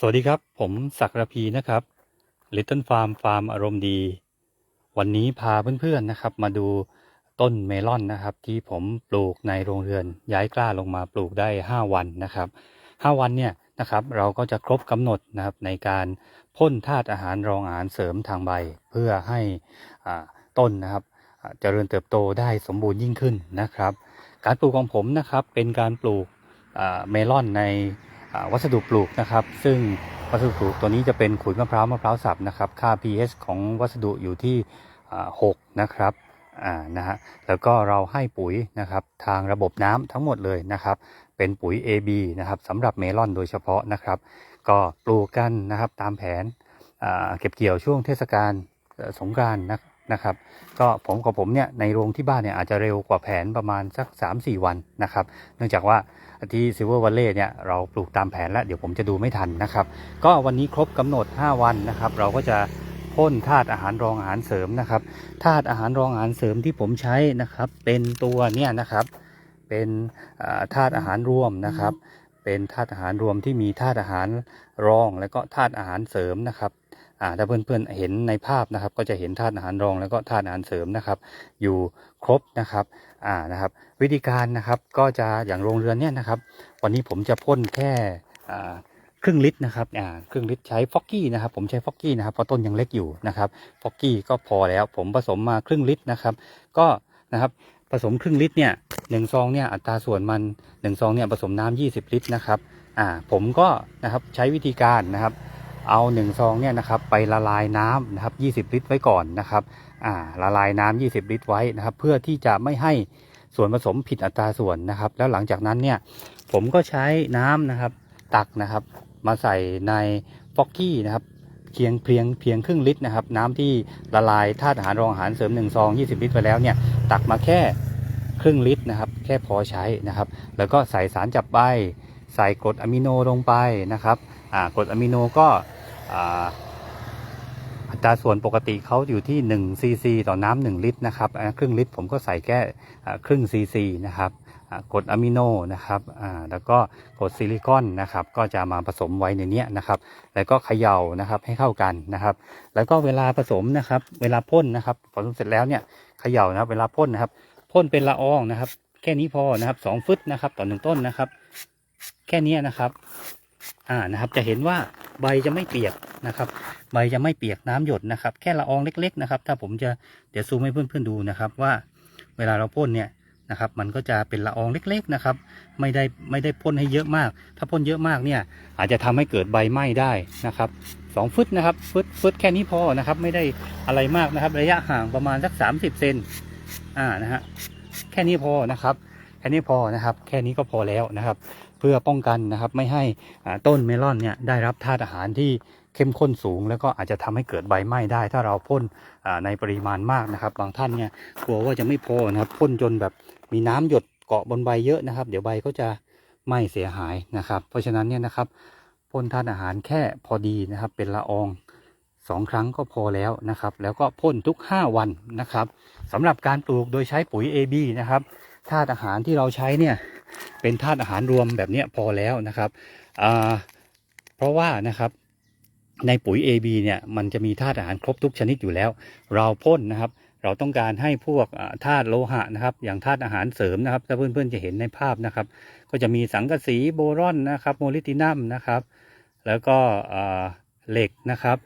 สวัสดีครับ ผมศักดิ์ระพีนะครับ Little Farm ฟาร์มอารมณ์ดี วันนี้พาเพื่อนๆนะครับ มาดูต้นเมลอนนะครับ ที่ผมปลูกในโรงเรือนย้ายกล้าลงมาปลูกได้ 5 วันนะครับ 5 วันเนี่ยนะครับ เราก็จะครบกำหนดนะครับในการพ่นธาตุอาหารรองอาหารเสริมทางใบ เพื่อให้อ่าต้นนะครับเจริญเติบโตได้สมบูรณ์ยิ่งขึ้นนะครับ การปลูกของผมนะครับเป็นการปลูกเมลอนใน วัสดุปลูกนะครับ ซึ่งวัสดุปลูกตัวนี้จะเป็นขุยมะพร้าวมะพร้าวสับนะครับ ค่า pH ของวัสดุอยู่ที่ 6 นะครับนะฮะแล้วก็เราให้ปุ๋ยนะครับทางระบบน้ำทั้งหมดเลยนะครับ เป็นปุ๋ย AB นะครับสำหรับเมลอนโดยเฉพาะนะครับ ก็ปลูกกันนะครับตามแผนเก็บเกี่ยวช่วงเทศกาลสงกรานต์นะนะครับ ก็ผมกับผมเนี่ยในโรงที่บ้านเนี่ยอาจจะเร็วกว่าแผนประมาณสัก 3-4 วันนะครับ เนื่องจากว่าที่ซิลเวอร์วัลเล่เนี่ยเราปลูกตามแผนแล้วเดี๋ยวผมจะดูไม่ทันนะครับ ก็วันนี้ครบกำหนด 5 วันนะครับ เราก็จะพ่นธาตุอาหารรองอาหารเสริมนะครับธาตุอาหารรองอาหารเสริมที่ผมใช้นะครับ เป็นตัวเนี่ยนะครับเป็นธาตุอาหารรวมนะครับ เป็นธาตุอาหารรวมที่มีธาตุอาหารรอง แล้วก็ธาตุอาหารเสริมนะครับ ถ้าเพื่อนๆเห็นในภาพนะครับ ก็จะเห็นธาตุอาหารรองแล้วก็ธาตุอาหารเสริมนะครับ อยู่ครบนะครับอ่านะครับ วิธีการนะครับก็จะอย่างโรงเรือนเนี่ยนะครับ วันนี้ผมจะพ่นแค่อ่าครึ่งลิตรนะครับอ่าครึ่งลิตรใช้ฟอกกี้นะครับ ผมใช้ฟอกกี้นะครับเพราะต้นยังเล็กอยู่นะครับฟอกกี้ก็พอแล้ว ผมผสมมาครึ่งลิตรนะครับ ก็นะครับผสมครึ่งลิตรเนี่ยหนึ่งซองเนี่ยอัตราส่วนมันหนึ่งซองเนี่ยผสมน้ำ20 ลิตรนะครับอ่าผมก็นะครับใช้วิธีการนะครับ เอาหนึ่งซองเนี่ยนะครับไปละลายน้ำนะครับ20 ลิตรไว้ก่อนนะครับอ่าละลายน้ำ20 ลิตรไว้นะครับ เพื่อที่จะไม่ให้ส่วนผสมผิดอัตราส่วนนะครับ แล้วหลังจากนั้นเนี่ยผมก็ใช้น้ำนะครับ ตักนะครับ มาใส่ในฟอกกี้นะครับเพียงเพียงเพียงครึ่งลิตรนะครับ น้ำที่ละลายธาตุอาหารรองอาหารเสริม1ซอง20 ลิตรไปแล้วเนี่ยตักมาแค่ครึ่งลิตรนะครับ แค่พอใช้นะครับ แล้วก็ใส่สารจับใบใส่กรดอะมิโนลงไปนะครับอ่ากรดอะมิโนก็ อัตราส่วนปกติเขาอยู่ที่1ซีซีต่อน้ำ1ลิตรนะครับครึ่งลิตรผมก็ใส่แค่ครึ่งซีซีนะครับกรดอะมิโนนะครับแล้วก็กรดซิลิคอนนะครับก็จะมาผสมไว้ในนี้นะครับ แล้วก็เขย่านะครับให้เข้ากันนะครับ แล้วก็เวลาผสมนะครับ เวลาพ่นนะครับผสมเสร็จแล้วเนี่ยเขย่านะครับ เวลาพ่นนะครับพ่นเป็นละอองนะครับ แค่นี้พอนะครับสองฟึตนะครับ ต่อหนึ่งต้นนะครับ แค่นี้นะครับ อ่านะครับ จะเห็นว่าใบจะไม่เปียกนะครับ ใบจะไม่เปียกน้ำหยดนะครับ แค่ละอองเล็ก ๆ นะครับ ถ้าผมจะเดี๋ยวซูมให้เพื่อนๆดูนะครับ ว่าเวลาเราพ่นเนี่ยนะครับ มันก็จะเป็นละอองเล็กๆนะครับ ไม่ได้ไม่ได้พ่นให้เยอะมาก ถ้าพ่นเยอะมากเนี่ย อาจจะทำให้เกิดใบไหม้ได้นะครับสองฟึตนะครับฟึตฟึตแค่นี้พอนะครับ ไม่ได้อะไรมากนะครับ ระยะห่างประมาณสัก 30เซนอ่านะฮะแค่นี้พอนะครับ แค่นี้พอนะครับ แค่นี้ก็พอแล้วนะครับ พื่อป้องกันนะครับไม่ให้ต้นเมลอนเนี่ยได้รับธาตุอาหารที่เข้มข้นสูง แล้วก็อาจจะทำให้เกิดใบไหม้ได้ ถ้าเราพ่นในปริมาณมากนะครับ บางท่านเนี่ยกลัวว่าจะไม่พอนะครับพ่นจนแบบมีน้ำหยดเกาะบนใบเยอะนะครับ เดี๋ยวใบก็จะไหม้เสียหายนะครับ เพราะฉะนั้นเนี่ยนะครับพ่นธาตุอาหารแค่พอดีนะครับ เป็นละอองสองครั้งก็พอแล้วนะครับ แล้วก็พ่นทุก 5 วันนะครับสำหรับการปลูกโดยใช้ปุ๋ย AB นะครับ ธาตุอาหารที่เราใช้เนี่ยเป็นธาตุอาหารรวมแบบนี้พอแล้วนะครับเพราะว่านะครับในปุ๋ย AB เนี่ยมันจะมีธาตุอาหารครบทุกชนิดอยู่แล้ว เราพ่นนะครับ เราต้องการให้พวกธาตุโลหะนะครับ อย่างธาตุอาหารเสริมนะครับถ้าเพื่อนๆจะเห็นในภาพนะครับ ก็จะมีสังกะสีโบรอนนะครับ โมลิบดินัมนะครับ แล้วก็เหล็กนะครับ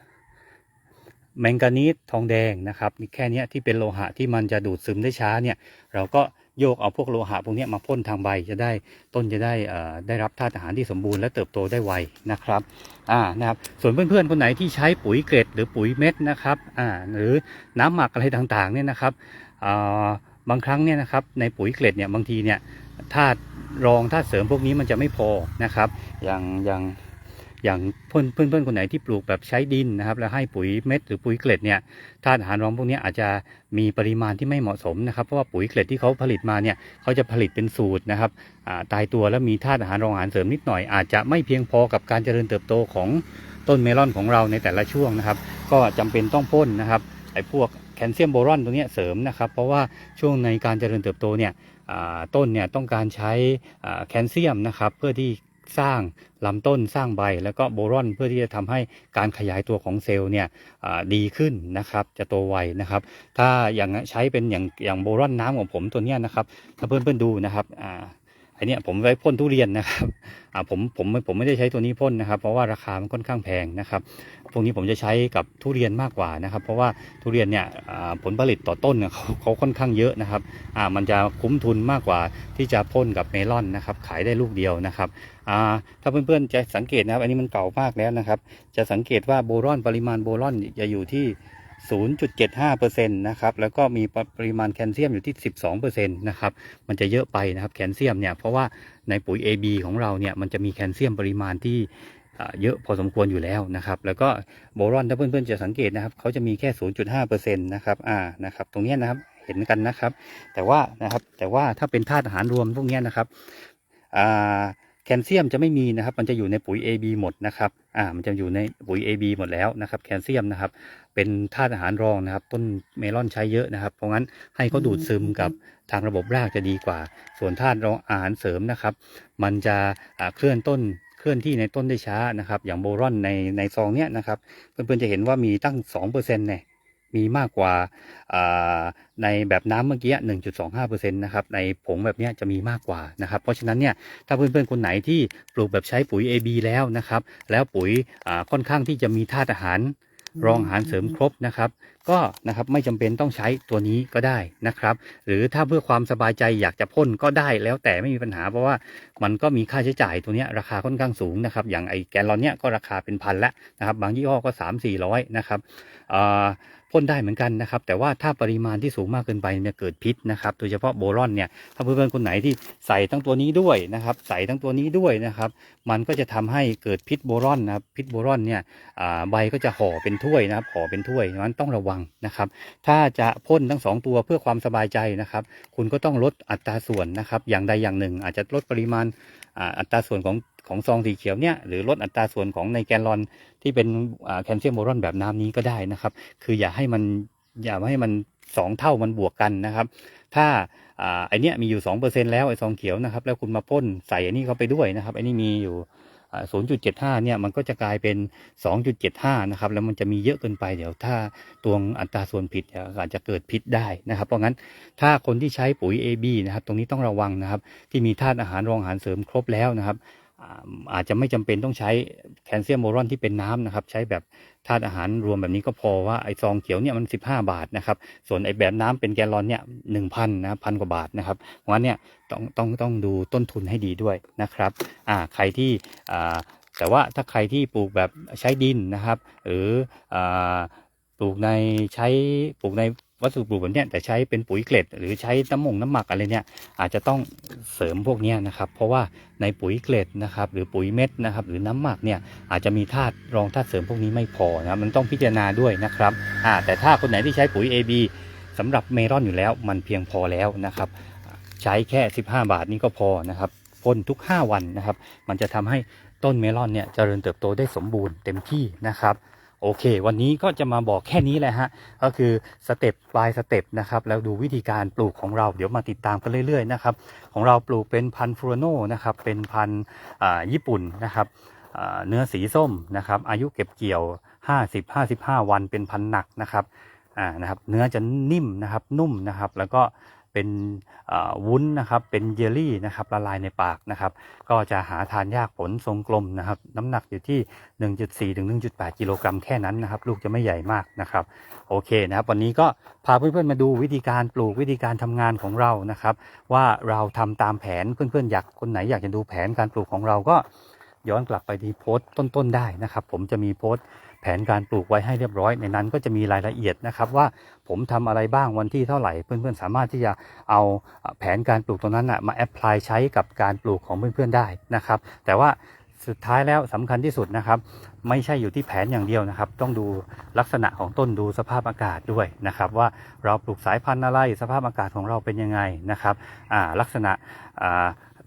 แมงกานีสทองแดงนะครับนี่แค่เนี้ยที่เป็นโลหะที่มันจะดูดซึมได้ช้าเนี่ยเราก็โยกเอาพวกโลหะพวกนี้มาพ่นทางใบจะได้ต้นจะได้ได้รับธาตุอาหารที่สมบูรณ์และเติบโตได้ไวนะครับอ่านะครับส่วนเพื่อนๆคนไหนที่ใช้ปุ๋ยเกล็ดหรือปุ๋ยเม็ดนะครับอ่าหรือน้ำหมักอะไรต่างๆเนี่ยนะครับอ่าบางครั้งเนี่ยนะครับในปุ๋ยเกล็ดเนี่ยบางทีเนี่ยธาตุรองธาตุเสริมพวกนี้มันจะไม่พอนะครับอย่างอย่าง อย่างเพื่อนเพื่อนเพื่อนคนไหนที่ปลูกแบบใช้ดินนะครับ แล้วให้ปุ๋ยเม็ดหรือปุ๋ยเกล็ดเนี่ยธาตุอาหารรองพวกนี้อาจจะมีปริมาณที่ไม่เหมาะสมนะครับ เพราะว่าปุ๋ยเกล็ดที่เขาผลิตมาเนี่ยเขาจะผลิตเป็นสูตรนะครับตายตัวแล้วมีธาตุอาหารรองอาหารเสริมนิดหน่อยอาจจะไม่เพียงพอกับการเจริญเติบโตของต้นเมลอนของเราในแต่ละช่วงนะครับ ก็จำเป็นต้องพ่นนะครับไอ้พวกแคลเซียมโบรอนตรงนี้เสริมนะครับเพราะว่าช่วงในการเจริญเติบโตเนี่ยต้นเนี่ยต้องการใช้แคลเซียมนะครับเพื่อที่ สร้างลำต้นสร้างใบ แล้วก็โบรอนเพื่อที่จะทำให้การขยายตัวของเซลล์เนี่ยดีขึ้นนะครับ จะโตไวนะครับ ถ้าอย่างใช้เป็นอย่างอย่างโบรอนน้ำของผมตัวเนี้ยนะครับ ถ้าเพื่อนเพื่อนๆดูนะครับอ่า อเนี้ยผมไว้พ่นทุเรียนนะครับอ่าผมผมผมไม่ได้ใช้ตัวนี้พ่นนะครับ เพราะว่าราคามันค่อนข้างแพงนะครับ พวกนี้ผมจะใช้กับทุเรียนมากกว่านะครับ เพราะว่าทุเรียนเนี่ยผลผลิตต่อต้นเนี่ยเขาเขาค่อนข้างเยอะนะครับอ่ามันจะคุ้มทุนมากกว่าที่จะพ่นกับเมลอนนะครับ ขายได้ลูกเดียวนะครับอ่าถ้าเพื่อนๆจะสังเกตนะครับ อันนี้มันเก่ามากแล้วนะครับ จะสังเกตว่าโบรอนปริมาณโบรอนจะอยู่ที่ 0.75%นะครับแล้วก็มีปริมาณแคลเซียมอยู่ที่ 12%นะครับมันจะเยอะไปนะครับแคลเซียมเนี่ยเพราะว่าในปุ๋ย AB ของเราเนี่ยมันจะมีแคลเซียมปริมาณที่เยอะพอสมควรอยู่แล้วนะครับแล้วก็โบรอนถ้าเพื่อนๆจะสังเกตนะครับเขาจะมีแค่ 0.5%นะครับอ่านะครับตรงนี้นะครับเห็นกันนะครับ แต่ว่านะครับแต่ว่าถ้าเป็นธาตุอาหารรวมพวกนี้นะครับอ่า แคลเซียมจะไม่มีนะครับ มันจะอยู่ในปุ๋ย AB หมดนะครับอ่ามันจะอยู่ในปุ๋ย AB หมดแล้วนะครับ แคลเซียมนะครับ เป็นธาตุอาหารรองนะครับ ต้นเมลอนใช้เยอะนะครับ เพราะงั้นให้เขาดูดซึมกับทางระบบรากจะดีกว่า ส่วนธาตุรองอาหารเสริมนะครับ มันจะเคลื่อนต้นเคลื่อนที่ในต้นได้ช้านะครับ อย่างโบรอนในในซองเนี้ยนะครับ เพื่อนๆจะเห็นว่ามีตั้ง2%เนี่ย มีมากกว่าในแบบน้ำเมื่อกี้ 1.25%นะครับ ในผงแบบนี้จะมีมากกว่านะครับ เพราะฉะนั้นเนี่ย ถ้าเพื่อนๆ คนไหนที่ปลูกแบบใช้ปุ๋ย AB แล้วนะครับ แล้วปุ๋ยค่อนข้างที่จะมีธาตุอาหารรองอาหารเสริมครบนะครับ ก็นะครับไม่จำเป็นต้องใช้ตัวนี้ก็ได้นะครับ หรือถ้าเพื่อความสบายใจอยากจะพ่นก็ได้แล้วแต่ไม่มีปัญหาเพราะว่ามันก็มีค่าใช้จ่ายตัวนี้ราคาค่อนข้างสูงนะครับ อย่างไอแกนลอนเนี้ยก็ราคาเป็นพันล้วนะครับ บางยี่ห้อก็สามสี่ร้อยนะครับอ่า พ่นได้เหมือนกันนะครับ แต่ว่าถ้าปริมาณที่สูงมากเกินไปมันจะเกิดพิษนะครับ โดยเฉพาะโบรอนเนี่ยถ้าเพื่อนๆคนไหนที่ใส่ทั้งตัวนี้ด้วยนะครับ ใส่ทั้งตัวนี้ด้วยนะครับ มันก็จะทำให้เกิดพิษโบรอนนะครับพิษโบรอนเนี่ยใบก็จะห่อเป็นถ้วยนะครับห่อเป็นถ้วยนั้นต้องระวังนะครับ ถ้าจะพ่นทั้งสองตัวเพื่อความสบายใจนะครับ คุณก็ต้องลดอัตราส่วนนะครับ อย่างใดอย่างหนึ่ง อาจจะลดปริมาณอัตราส่วนของ ของซองสีเขียวเนี่ยหรือลดอัตราส่วนของในแกนลอนที่เป็นแคลเซียมโบรอนแบบน้ำนี้ก็ได้นะครับ คืออย่าให้มันอย่าให้มันสองเท่ามันบวกกันนะครับ ถ้าอ่าไอเนี้ยมีอยู่สองเปอร์เซ็นแล้วไอซองเขียวนะครับ แล้วคุณมาพ่นใส่อันนี้เข้าไปด้วยนะครับไอนี้มีอยู่ศูนย์จุดเจ็ดห้าเนี่ยมันก็จะกลายเป็นสองจุดเจ็ดห้านะครับแล้วมันจะมีเยอะเกินไปเดี๋ยวถ้าตวงอัตราส่วนผิดอาจจะเกิดพิษได้นะครับ เพราะงั้นถ้าคนที่ใช้ปุ๋ย AB นะครับ ตรงนี้ต้องระวังนะครับ ที่มีธาตุอาหารรองอาหารเสริมครบแล้วนะครับ อาจจะไม่จำเป็นต้องใช้แคลเซียมโบรอนที่เป็นน้ำนะครับ ใช้แบบธาตุอาหารรวมแบบนี้ก็พอว่าไอซองเขียวเนี่ยมัน 15 บาทนะครับ ส่วนไอแบบน้ำเป็นแกลลอนเนี่ยหนึ่งพันนะพันกว่าบาทนะครับเพราะงั้นเนี่ยต้องต้องต้องดูต้นทุนให้ดีด้วยนะครับอ่าใครที่อ่าแต่ว่าถ้าใครที่ปลูกแบบใช้ดินนะครับ หรืออาปลูกในใช้ปลูกใน วัสดุปลูกแบบเนี้ยแต่ใช้เป็นปุ๋ยเกล็ด หรือใช้น้ำมงน้ำหมักอะไรเนี่ยอาจจะต้องเสริมพวกนี้นะครับเพราะว่าในปุ๋ยเกล็ดนะครับหรือปุ๋ยเม็ดนะครับหรือน้ำหมักเนี่ยอาจจะมีธาตุรองธาตุเสริมพวกนี้ไม่พอนะครับมันต้องพิจารณาด้วยนะครับอ่าแต่ถ้าคนไหนที่ใช้ปุ๋ย AB สำหรับเมลอนอยู่แล้วมันเพียงพอแล้วนะครับใช้แค่ 15 บาทนี่ก็พอนะครับพ่นทุก 5 วันนะครับ มันจะทำให้ต้นเมลอนเนี่ยเจริญเติบโตได้สมบูรณ์เต็มที่นะครับ โอเค วันนี้ก็จะมาบอกแค่นี้แหละฮะ ก็คือสเต็ปปลายสเต็ปนะครับ แล้วดูวิธีการปลูกของเรา เดี๋ยวมาติดตามกันเรื่อยๆนะครับ ของเราปลูกเป็นพันธุ์ฟรูโนนะครับ เป็นพันธุ์อ่าญี่ปุ่นนะครับเนื้อสีส้มนะครับ อายุเก็บเกี่ยว 50-55 วันเป็นพันธุ์หนักนะครับ อ่า นะครับ เนื้อจะนิ่มนะครับ นุ่มนะครับ แล้วก็ เป็นวุ้นนะครับ เป็นเยลลี่นะครับละลายในปากนะครับ ก็จะหาทานยากผลทรงกลมนะครับ น้ำหนักอยู่ที่ 1.4ถึง1.8 กิโลกรัมแค่นั้นนะครับ ลูกจะไม่ใหญ่มากนะครับ โอเคนะครับ วันนี้ก็พาเพื่อนๆมาดูวิธีการปลูกวิธีการทำงานของเรานะครับ ว่าเราทำตามแผนเพื่อนๆอยากคนไหนอยากจะดูแผนการปลูกของเราก็ย้อนกลับไปที่โพสต์ต้นๆได้นะครับ ผมจะมีโพสต์ แผนการปลูกไว้ให้เรียบร้อย ในนั้นก็จะมีรายละเอียดนะครับว่าผมทำอะไรบ้างวันที่เท่าไหร่ เพื่อนๆ สามารถที่จะเอาแผนการปลูกตรงนั้นนะมาแอพพลายใช้กับการปลูกของเพื่อนๆได้นะครับ แต่ว่าสุดท้ายแล้วสำคัญที่สุดนะครับ ไม่ใช่อยู่ที่แผนอย่างเดียวนะครับ ต้องดูลักษณะของต้นดูสภาพอากาศด้วยนะครับ ว่าเราปลูกสายพันธุ์อะไรสภาพอากาศของเราเป็นยังไงนะครับลักษณะ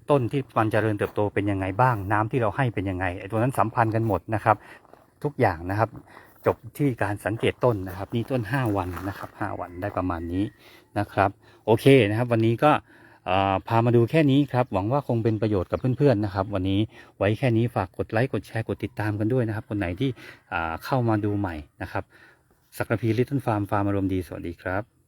ต้นที่มันเจริญเติบโตเป็นยังไงบ้าง น้ำที่เราให้เป็นยังไงไอ้ตัวนั้นสัมพันธ์กันหมดนะครับ ทุกอย่างนะครับ จบที่การสังเกตต้นนะครับ นี่ต้น 5 วันนะครับ 5 วันได้ประมาณนี้นะครับ โอเคนะครับ วันนี้ก็พามาดูแค่นี้ครับ หวังว่าคงเป็นประโยชน์กับเพื่อนๆนะครับ วันนี้ไว้แค่นี้ฝากกดไลค์กดแชร์กดติดตามกันด้วยนะครับ คนไหนที่เข้ามาดูใหม่นะครับสักระพีลิตเติ้ลฟาร์มฟาร์มอารมณ์ดีสวัสดีครับ